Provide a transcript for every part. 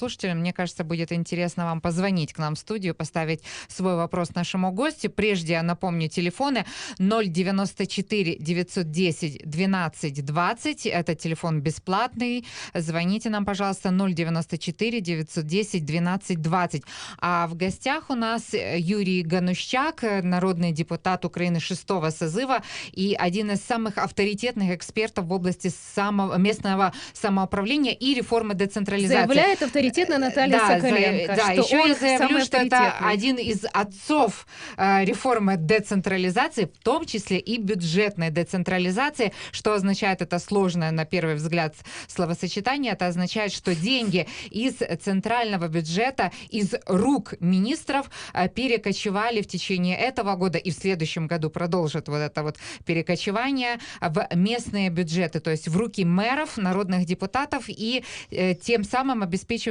радиослушателям. Мне кажется, будет интересно вам позвонить к нам в студию, поставить свой вопрос нашему гостю. Прежде я напомню телефоны 094 910 12 20. Это телефон бесплатный. Звоните нам, пожалуйста, 094 910 12 20. А в гостях у нас Юрий Ганущак, народный депутат Украины шестого созыва и один из самых авторитетных экспертов в области само, местного самоуправления и реформы децентрализации. Заявляет авторитетная Наталья Да, Соколенко, за- да, что еще я заявлю, что это один из отцов э, реформы децентрализации, в том числе и бюджетной децентрализации. Что означает это сложное, на первый взгляд, словосочетание? Это означает, что деньги из центрального бюджета, из рук министров э, перекочевали в течение этого года и в следующем году продолжат вот это вот перекочевание в местные бюджеты, то есть в руки мэров, народных депутатов, и э, тем самым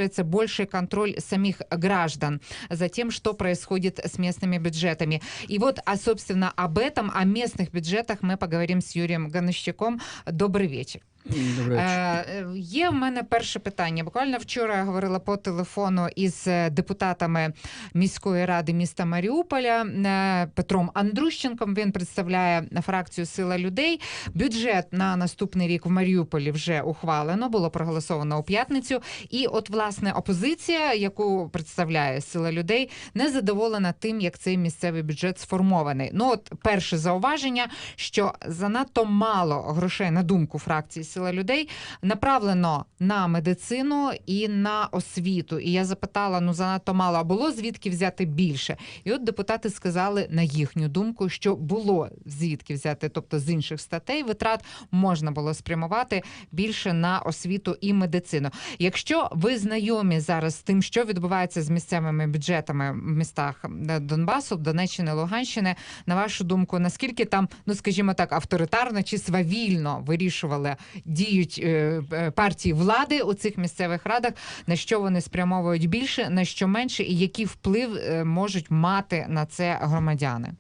обеспечивается больший контроль самих граждан за тем, что происходит с местными бюджетами. И вот, а собственно, об этом, о местных бюджетах мы поговорим с Юрием Ганущаком. Добрий вечір. Е, е, Є в мене перше питання. Буквально вчора я говорила по телефону із е, депутатами міської ради міста Маріуполя е, Петром Андрущенком. Він представляє фракцію Сила людей. Бюджет на наступний рік в Маріуполі вже ухвалено, було проголосовано у п'ятницю. І от власне опозиція, яку представляє Сила людей, не задоволена тим, як цей місцевий бюджет сформований. Ну от перше зауваження, що занадто мало грошей на думку фракції Сила людей направлено на медицину і на освіту. І я запитала: ну занадто мало, а було звідки взяти більше? І от депутати сказали на їхню думку, що було звідки взяти, тобто з інших статей витрат можна було спрямувати більше на освіту і медицину. Якщо ви знайомі зараз з тим, що відбувається з місцевими бюджетами в містах Донбасу, Донеччини, Луганщини, на вашу думку, наскільки там, ну скажімо так, авторитарно чи свавільно вирішували діють е, партії влади у цих місцевих радах, на що вони спрямовують більше, на що менше, і який вплив е, можуть мати на це громадяни?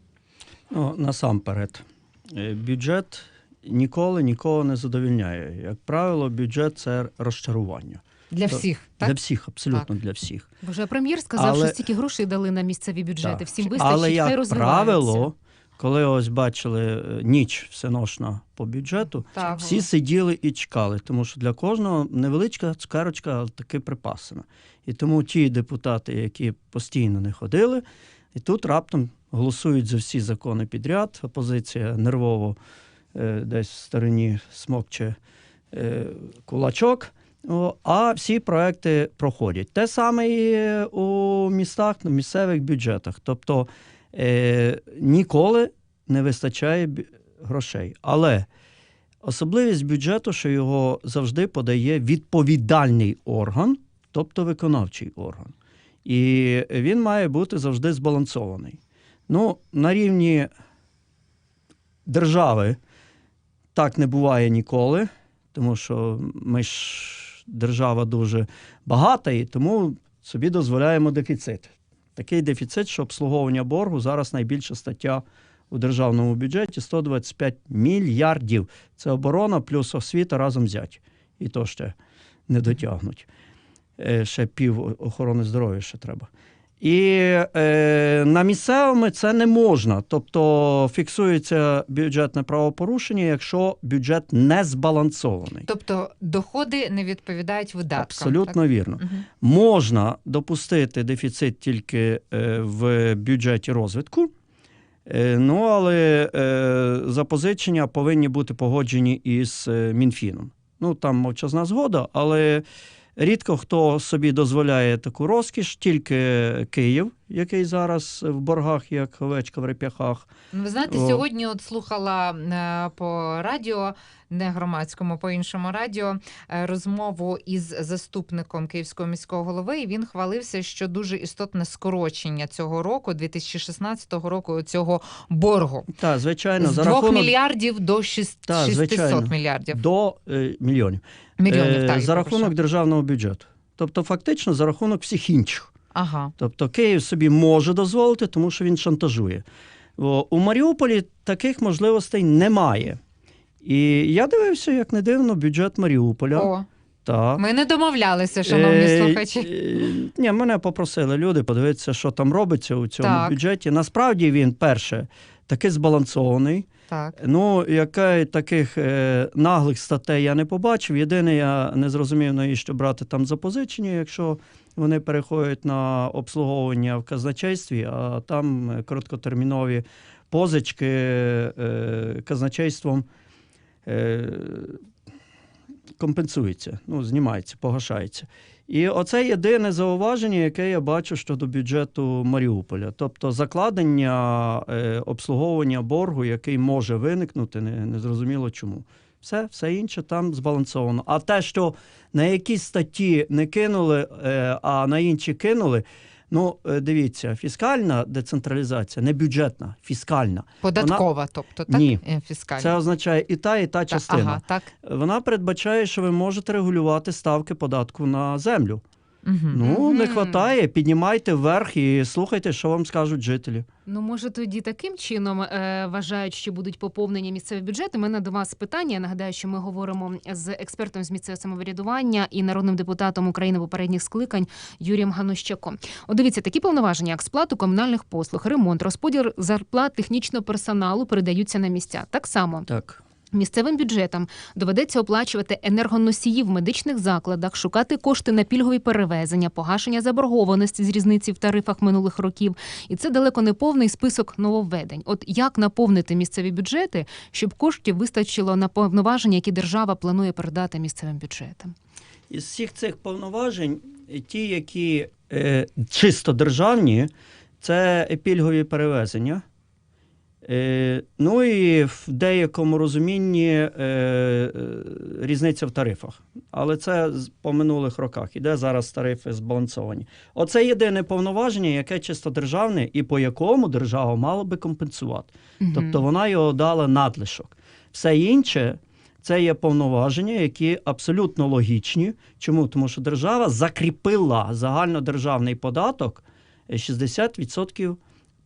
Ну, насамперед, е, бюджет ніколи нікого не задовільняє. Як правило, бюджет це розчарування. Для То- всіх, Для всіх, абсолютно для всіх. Боже, прем'єр сказав, Але- що стільки грошей дали на місцеві бюджети. Так. Всім вистачить, Але, хай як розвиваються. правило, коли ось бачили е, ніч всеношна по бюджету, Так. всі сиділи і чекали, тому що для кожного невеличка цукерочка, але таки припасена. І тому ті депутати, які постійно не ходили, і тут раптом голосують за всі закони підряд. Опозиція нервово е, десь в стороні смокче е, кулачок. А всі проекти проходять. Те саме і у містах, на місцевих бюджетах. Тобто е, ніколи не вистачає грошей. Але особливість бюджету, що його завжди подає відповідальний орган, тобто виконавчий орган. І він має бути завжди збалансований. Ну, на рівні держави так не буває ніколи, тому що ми ж держава дуже багата, і тому собі дозволяємо дефіцит. Такий дефіцит, що обслуговування боргу зараз найбільша стаття у державному бюджеті 125 мільярдів. Це оборона плюс освіта разом взять. І то ще не дотягнуть. Е, Ще пів охорони здоров'я ще треба. І е, на місцевому це не можна. Тобто фіксується бюджетне правопорушення, якщо бюджет не збалансований. Тобто доходи не відповідають видаткам. Абсолютно вірно. Так? Мгм. Можна допустити дефіцит тільки е, в бюджеті розвитку. Е, Ну, але е, запозичення повинні бути погоджені із е, Мінфіном. Ну, там мовчазна згода, але рідко хто собі дозволяє таку розкіш, тільки Київ, який зараз в боргах, як овечка в реп'яхах. Ну, ви знаєте, О. сьогодні от слухала е, по радіо, не громадському, по іншому радіо, е, розмову із заступником Київського міського голови. І він хвалився, що дуже істотне скорочення цього року, 2016 року, цього боргу Так, звичайно, з за 2 рахунок мільярдів до 6, Так, 600 звичайно. мільярдів до е, мільйонів. мільйонів. Е, так, за рахунок державного бюджету. Тобто, фактично, за рахунок всіх інших. Ага. Тобто Київ собі може дозволити, тому що він шантажує. У Маріуполі таких можливостей немає. І я дивився, як не дивно, бюджет Маріуполя. О, Так. Ми не домовлялися, шановні Е, слухачі. е, Ні, мене попросили люди подивитися, що там робиться у цьому Так. бюджеті. Насправді він, перше, таки збалансований. Так. Ну, яка таких е, наглих статей я не побачив. Єдине, я не зрозумів, навіщо брати там запозичення, якщо вони переходять на обслуговування в казначействі, а там е, короткотермінові позички е, казначейством е, компенсуються, ну, знімається, погашається. І оце єдине зауваження, яке я бачу щодо бюджету Маріуполя. Тобто закладення е, обслуговування боргу, який може виникнути, не, не зрозуміло чому. Все, все інше там збалансовано. А те, що на якісь статті не кинули, е, а на інші кинули. Ну, е, дивіться, фіскальна децентралізація, не бюджетна, фіскальна. Податкова, тобто, так? Ні. Е, Фіскальна. Це означає і та, і та Та- частина. Ага, так. Вона передбачає, що ви можете регулювати ставки податку на землю. Мгм. Ну, не вистачає, піднімайте вверх і слухайте, що вам скажуть жителі. Ну, може, тоді таким чином е, вважають, що будуть поповнені місцеві бюджети. У мене до вас питання. Я нагадаю, що ми говоримо з експертом з місцевого самоврядування і народним депутатом України попередніх скликань Юрієм Ганущаком. От дивіться, такі повноваження, як сплату комунальних послуг, ремонт, розподіл зарплат технічного персоналу передаються на місця. Так само Так. Місцевим бюджетам доведеться оплачувати енергоносії в медичних закладах, шукати кошти на пільгові перевезення, погашення заборгованості з різниці в тарифах минулих років. І це далеко не повний список нововведень. От як наповнити місцеві бюджети, щоб коштів вистачило на повноваження, які держава планує передати місцевим бюджетам? Із всіх цих повноважень, ті, які е, чисто державні, це пільгові перевезення. Е, ну і в деякому розумінні е, е, різниця в тарифах. Але це по минулих роках. Іде зараз тарифи збалансовані. Оце єдине повноваження, яке чисто державне, і по якому держава мала би компенсувати. Тобто вона його дала надлишок. Все інше це є повноваження, які абсолютно логічні. Чому? Тому що держава закріпила загальнодержавний податок е, 60%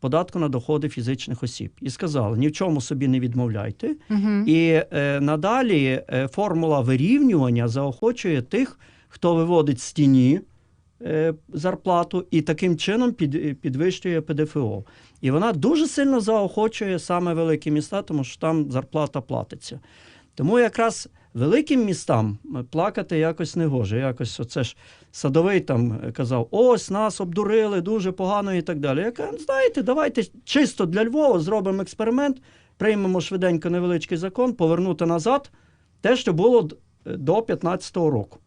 податку на доходи фізичних осіб. І сказала: ні в чому собі не відмовляйте. Угу. І е, надалі е, формула вирівнювання заохочує тих, хто виводить з тіні е, зарплату і таким чином під, підвищує ПДФО. І вона дуже сильно заохочує саме великі міста, тому що там зарплата платиться. Тому якраз великим містам е, плакати якось не гоже. Якось оце ж садовий там е, казав: ось нас обдурили дуже погано і так далі. Я кажу, знаєте, давайте чисто для Львова зробимо експеримент, приймемо швиденько невеличкий закон, повернути назад те, що було до 15-го року.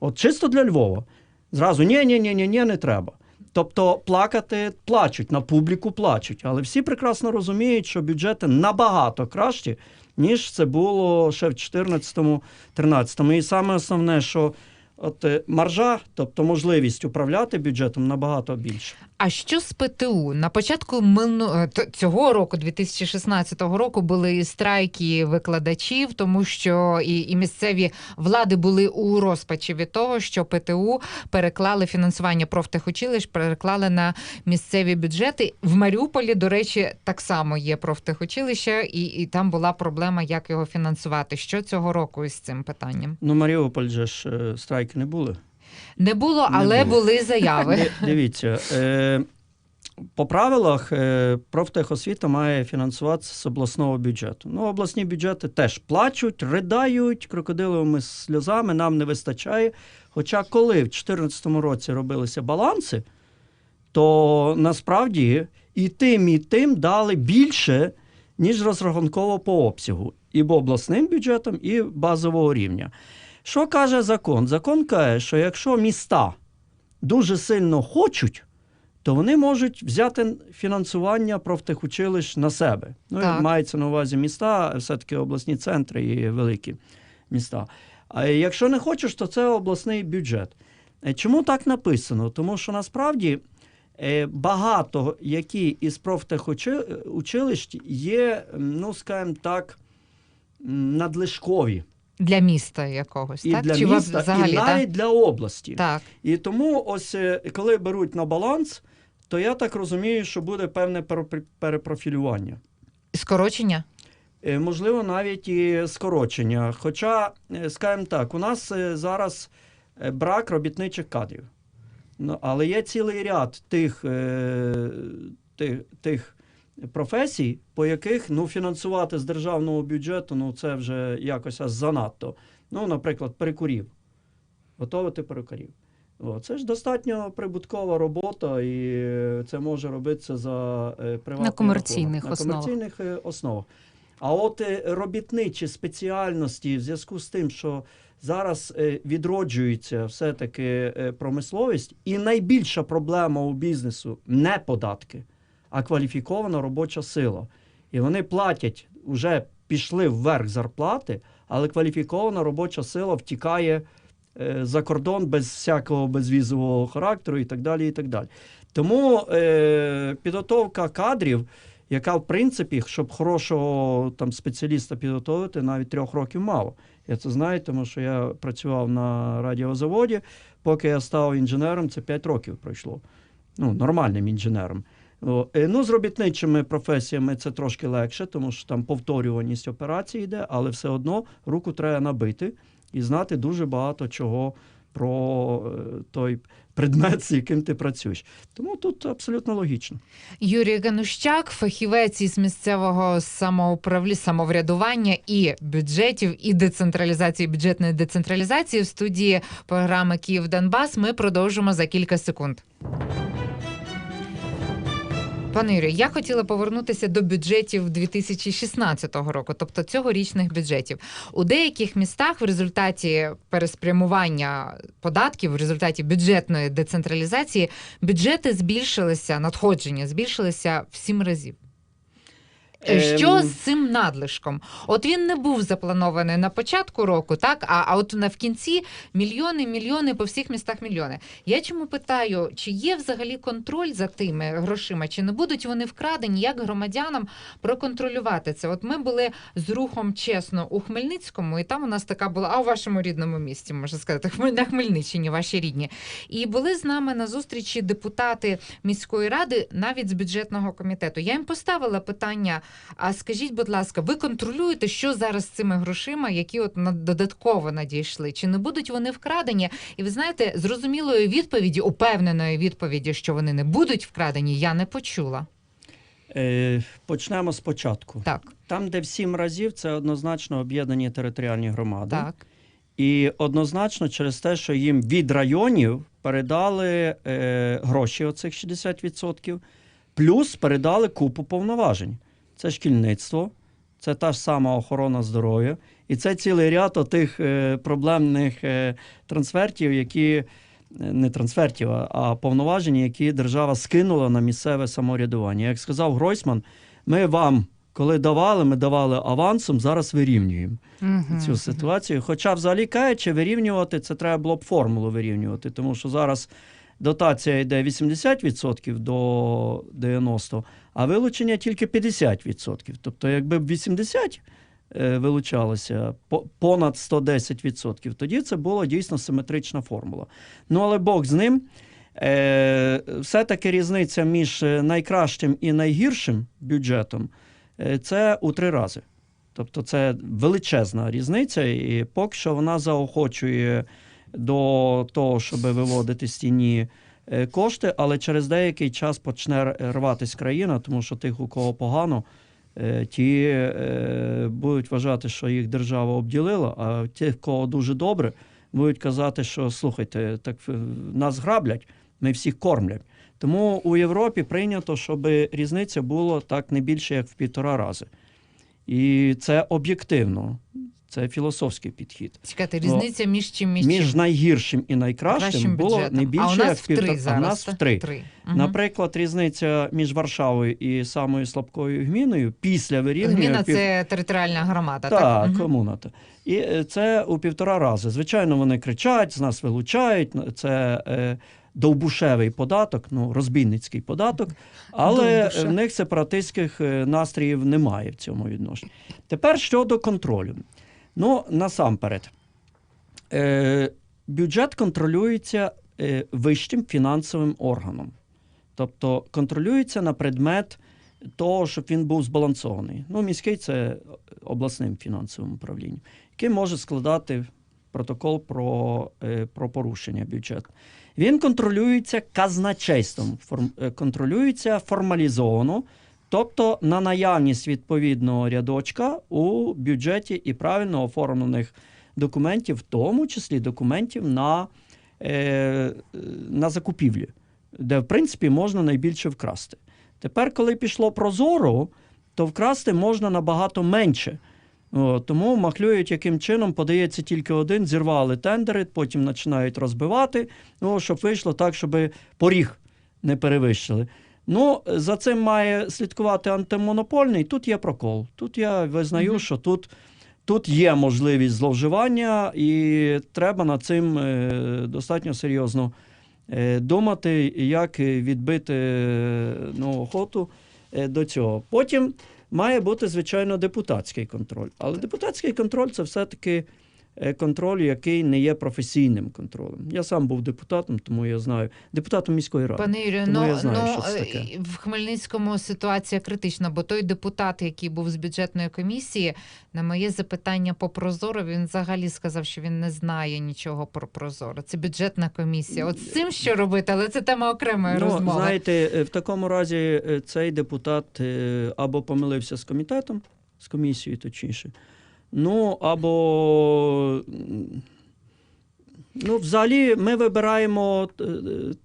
От чисто для Львова. Зразу ні, ні, ні, ні, ні, не треба. Тобто плакати плачуть, на публіку плачуть. Але всі прекрасно розуміють, що бюджети набагато кращі, ніж це було ще в 2014-2013. І саме основне, що от е, маржа, тобто можливість управляти бюджетом, набагато більше. А що з ПТУ? На початку мину... е, цього року, 2016 року, були страйки викладачів, тому що і, і місцеві влади були у розпачі від того, що ПТУ переклали фінансування профтехучилищ, переклали на місцеві бюджети. В Маріуполі, до речі, так само є профтехучилище, і, і там була проблема, як його фінансувати. Що цього року із цим питанням? Ну, Маріуполь же ж е, страйки не були. Не було, Не але було. були заяви. Дивіться, е, по правилах е, профтехосвіта має фінансуватися з обласного бюджету. Ну, обласні бюджети теж плачуть, ридають крокодиловими сльозами, нам не вистачає. Хоча коли в 2014 році робилися баланси, то насправді і тим, і тим дали більше, ніж розрахунково по обсягу, і по обласним бюджетам, і базового рівня. Що каже закон? Закон каже, що якщо міста дуже сильно хочуть, то вони можуть взяти фінансування профтехучилищ на себе. Ну, Так. мається на увазі міста, все-таки обласні центри і великі міста. А якщо не хочеш, то це обласний бюджет. Е, Чому так написано? Тому що насправді е, багато які із профтехучилищ є, ну скажімо так, надлишкові Для міста якогось, і так? для Чи міста, взагалі, і так? для області. Так. І тому, ось е, коли беруть на баланс, то я так розумію, що буде певне перепрофілювання. Скорочення? е, можливо, навіть і скорочення. Хоча, е, скажімо так, у нас зараз брак робітничих кадрів. Ну, але є цілий ряд тих, тих, тих професій, по яких ну, фінансувати з державного бюджету ну, це вже якось занадто. Ну, наприклад, перекурів. Готовити перекурів. О, це ж достатньо прибуткова робота, і це може робитися за е, На комерційних. На комерційних е, основах. А от е, робітничі спеціальності в зв'язку з тим, що зараз відроджується все-таки промисловість, і найбільша проблема у бізнесу не податки, а кваліфікована робоча сила. І вони платять, вже пішли вверх зарплати, але кваліфікована робоча сила втікає е, за кордон без всякого безвізового характеру і так далі. І так далі. Тому е, підготовка кадрів, яка в принципі, щоб хорошого там спеціаліста підготовити, навіть трьох років мало. Я це знаю, тому що я працював на радіозаводі. Поки я став інженером, це 5 років пройшло. Ну, нормальним інженером. Е, Ну, з робітничими професіями це трошки легше, тому що там повторюваність операцій йде, але все одно руку треба набити і знати дуже багато чого про е, той предмет, з яким ти працюєш. Тому тут абсолютно логічно. Юрій Ганущак, фахівець із місцевого самоуправління, самоврядування і бюджетів, і децентралізації, бюджетної децентралізації в студії програми Київ Донбас. Ми продовжимо за кілька секунд. Пане Юрію, я хотіла повернутися до бюджетів 2016 року, тобто цьогорічних бюджетів. У деяких містах в результаті переспрямування податків, в результаті бюджетної децентралізації, бюджети збільшилися, надходження збільшилися в сім разів. Е, Що Ем. з цим надлишком? От він не був запланований на початку року, так а, а от на в кінці мільйони, мільйони по всіх містах мільйони. Я чому питаю, чи є взагалі контроль за тими грошима, чи не будуть вони вкрадені, як громадянам проконтролювати це? От ми були з рухом чесно у Хмельницькому, і там у нас така була, а у вашому рідному місті, можна сказати, на Хмельниччині, ваші рідні. І були з нами на зустрічі депутати міської ради, навіть з бюджетного комітету. Я їм поставила питання. А скажіть, будь ласка, ви контролюєте, що зараз з цими грошима, які от додатково надійшли? Чи не будуть вони вкрадені? І ви знаєте, зрозумілої відповіді, упевненої відповіді, що вони не будуть вкрадені, я не почула. Е, почнемо спочатку. Так, Там, де в сім разів, це однозначно об'єднані територіальні громади. так. І однозначно через те, що їм від районів передали е, гроші, оцих 60%, плюс передали купу повноважень. Це шкільництво, це та ж сама охорона здоров'я, і це цілий ряд отих е, проблемних е, трансфертів, які е, не трансфертів, а, повноважень, які держава скинула на місцеве самоврядування. Як сказав Гройсман, ми вам, коли давали, ми давали авансом, зараз вирівнюємо Мгм. цю ситуацію. Хоча, взагалі кажучи, вирівнювати це треба було б формулу вирівнювати, тому що зараз дотація йде 80% до 90%, а вилучення тільки 50%. Тобто, якби б 80% е, вилучалося понад 110%, тоді це була дійсно симетрична формула. Ну, але Бог з ним. Е, все-таки різниця між е, найкращим і найгіршим бюджетом це у три рази. Тобто це величезна різниця, і поки що вона заохочує до того, щоб виводити з тіні кошти, але через деякий час почне р- рватись країна, тому що тих, у кого погано, е, ті е, будуть вважати, що їх держава обділила, а тих, кого дуже добре, будуть казати, що слухайте, так е, нас граблять, ми всіх кормлять. Тому у Європі прийнято, щоб різниця була так не більше, як в півтора рази. І це об'єктивно, це філософський підхід. Чекайте, різниця між чим між, Між чим? найгіршим і найкращим Кращим було бюджетом. не більше, а у як нас в три зараз. А в нас в три. три. Наприклад, різниця між Варшавою і самою слабкою гміною після вирівнює Гміна пів- це територіальна громада, так? так, Мгм. комуна. І е, це у півтора рази. Звичайно, вони кричать, з нас вилучають. Це е, довбушевий податок, ну розбійницький податок, але Довбуша. в них сепаратистських е, настроїв немає в цьому відношенні. Тепер щодо контролю. Ну, насамперед, е, бюджет контролюється е, вищим фінансовим органом. Тобто контролюється на предмет того, щоб він був збалансований. Ну, міський це обласним фінансовим управлінням, який може складати протокол про, е, про порушення бюджету. Він контролюється казначейством, контролюється формалізовано, тобто на наявність відповідного рядочка у бюджеті і правильно оформлених документів, в тому числі документів на, е, на закупівлі, де, в принципі, можна найбільше вкрасти. Тепер, коли пішло прозоро, то вкрасти можна набагато менше. О, тому махлюють, яким чином подається тільки один, зірвали тендери, потім починають розбивати, ну, щоб вийшло так, щоб поріг не перевищили. Ну, за цим має слідкувати антимонопольний. Тут є прокол. Тут я визнаю, Мгм. що тут, тут є можливість зловживання, і треба над цим е, достатньо серйозно е, думати, як відбити е, ну, охоту до цього. Потім має бути, звичайно, депутатський контроль. Але депутатський контроль це все-таки е, контроль, який не є професійним контролем. Я сам був депутатом, тому я знаю. Депутатом міської ради. Пане Юрію, Тому ну, я знаю, ну що це е, таке. в Хмельницькому ситуація критична, бо той депутат, який був з бюджетної комісії, на моє запитання по Прозоро, він взагалі сказав, що він не знає нічого про Прозоро. Це бюджетна комісія. От з цим що робити, але це тема окремої Ну, розмови. знаєте, е, в такому разі е, цей депутат е, або помилився з комітетом, з комісією, точніше. Ну, або. Ну, взагалі, ми вибираємо е,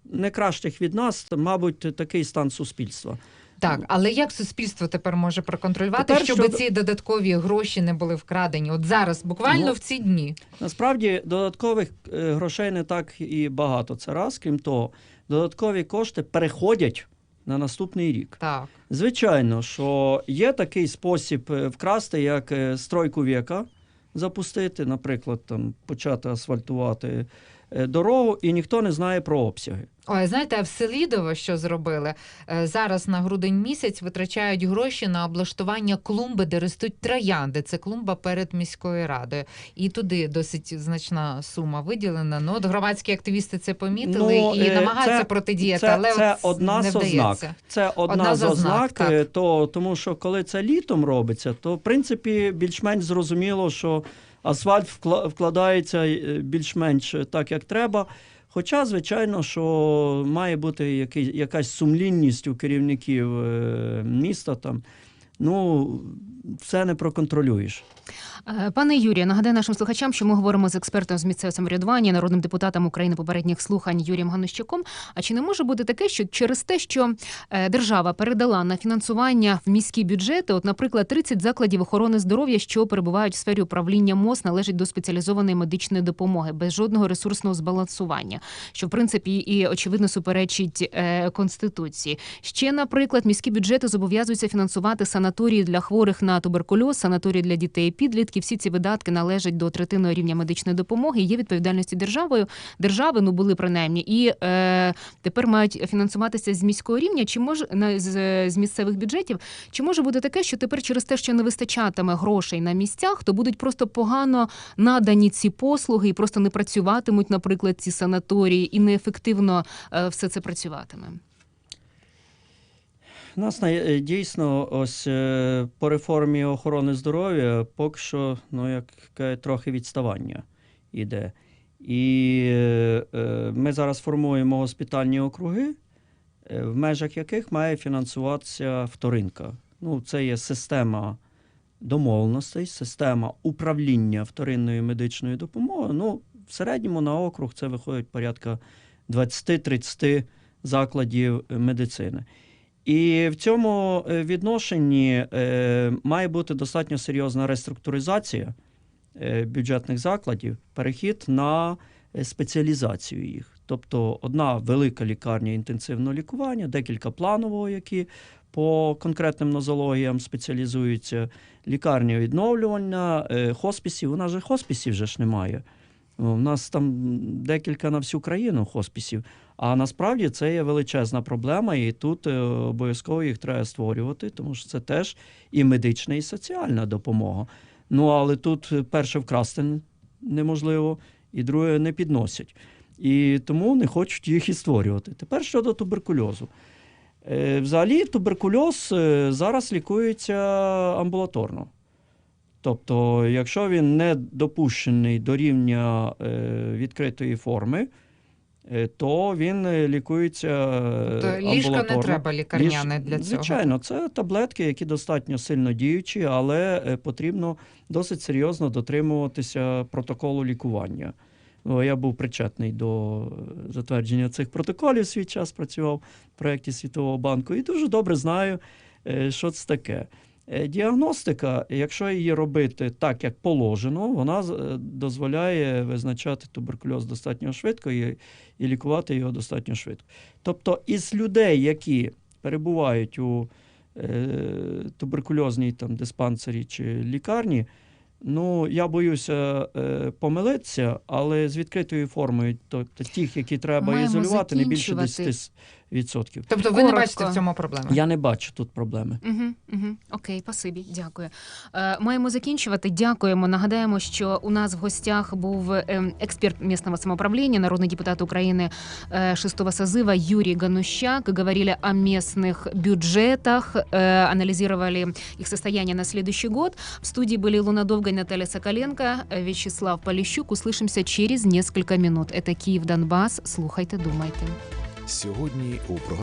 не кращих від нас, мабуть, такий стан суспільства. Так, але як суспільство тепер може проконтролювати, Тепер щоб щодо- ці додаткові гроші не були вкрадені? От зараз, буквально Ну, в ці дні. Насправді додаткових е, грошей не так і багато. Це раз. Крім того, додаткові кошти переходять на наступний рік. Так. Звичайно, що є такий спосіб е, вкрасти, як е, стройку віка запустити, наприклад, там почати асфальтувати дорогу, і ніхто не знає про обсяги. Ой, знаєте, а в Селідово що зробили? Е, Зараз на грудень місяць витрачають гроші на облаштування клумби, де ростуть троянди. Це клумба перед міською радою. І туди досить значна сума виділена. Ну, от громадські активісти це помітили Ну, і е, намагаються це- протидіяти, це- але це от одна не з ознак. Це одна, Одна з ознак, так. е, то, тому що коли це літом робиться, то в принципі більш-менш зрозуміло, що асфальт вкла- вкладається е, більш-менш так, як треба. Хоча, звичайно, що має бути який, якась сумлінність у керівників е, міста там. Ну, все не проконтролюєш. Е, Пане Юрію, нагадаю нашим слухачам, що ми говоримо з експертом з місцевого самоврядування, народним депутатом України попередніх слухань Юрієм Ганущаком. А чи не може бути таке, що через те, що е, держава передала на фінансування в міські бюджети, от, наприклад, 30 закладів охорони здоров'я, що перебувають в сфері управління МОЗ, належать до спеціалізованої медичної допомоги без жодного ресурсного збалансування, що в принципі і очевидно суперечить е, конституції. Ще, наприклад, міські бюджети зобов'язуються фінансувати санаторії для хворих на туберкульоз, санаторії для дітей і підлітків. Всі ці видатки належать до третинного рівня медичної допомоги. Є відповідальності державою. Держави ну були принаймні, і е, тепер мають фінансуватися з міського рівня, чи може на з, з місцевих бюджетів. Чи може бути таке, що тепер через те, що не вистачатиме грошей на місцях, то будуть просто погано надані ці послуги і просто не працюватимуть, наприклад, ці санаторії, і неефективно е, все це працюватиме. У нас е, дійсно ось е, по реформі охорони здоров'я поки що ну, як трохи відставання йде. І е, е, ми зараз формуємо госпітальні округи, в межах яких має фінансуватися вторинка. Ну, це є система домовленостей, система управління вторинною медичною допомогою. Ну, в середньому на округ це виходить порядка 20-30 закладів медицини. І в цьому е, відношенні е, має бути достатньо серйозна реструктуризація е, бюджетних закладів, перехід на спеціалізацію їх. Тобто одна велика лікарня інтенсивного лікування, декілька планового, які по конкретним нозологіям спеціалізуються, лікарня відновлювання, хосписів. У нас же хосписів вже ж немає. У нас там декілька на всю країну хосписів. А насправді це є величезна проблема, і тут е, обов'язково їх треба створювати, тому що це теж і медична, і соціальна допомога. Ну але тут е, перше вкрасти неможливо, і друге не підносять. І тому не хочуть їх і створювати. Тепер щодо туберкульозу. Е, Взагалі, туберкульоз е, зараз лікується амбулаторно. Тобто, якщо він не допущений до рівня е, відкритої форми, е, то він е, лікується То ліжка не треба лікарняне для цього. Звичайно, це таблетки, які достатньо сильно діючі, але потрібно досить серйозно дотримуватися протоколу лікування. Я був причетний до затвердження цих протоколів свій час, працював в проєкті Світового банку і дуже добре знаю, що це таке. Е, діагностика, якщо її робити так, як положено, вона е, дозволяє визначати туберкульоз достатньо швидко і, і лікувати його достатньо швидко. Тобто, із людей, які перебувають у е, туберкульозній там, диспансері чи лікарні, ну я боюся е, помилитися, але з відкритою формою, тобто тих, які треба Маємо ізолювати, не більше 10 відсотків. Тобто, ви Коротко. не бачите в цьому проблеми? Я не бачу тут проблеми. Угу, угу. Окей, пасибі, дякую. Е, маємо закінчувати. Дякуємо. Нагадаємо, що у нас в гостях був ем, експерт місцевого самоуправління, народний депутат України е, шестого сазива Юрій Ганущак. Говорили о местных бюджетах, е, э, анализировали их состояние на следующий год. В студії були Луна Довга, Наталья Соколенко, Вячеслав Поліщук. Услышимся через несколько минут. Это Киев, Донбас. Слухайте, думайте. Сьогодні у програмі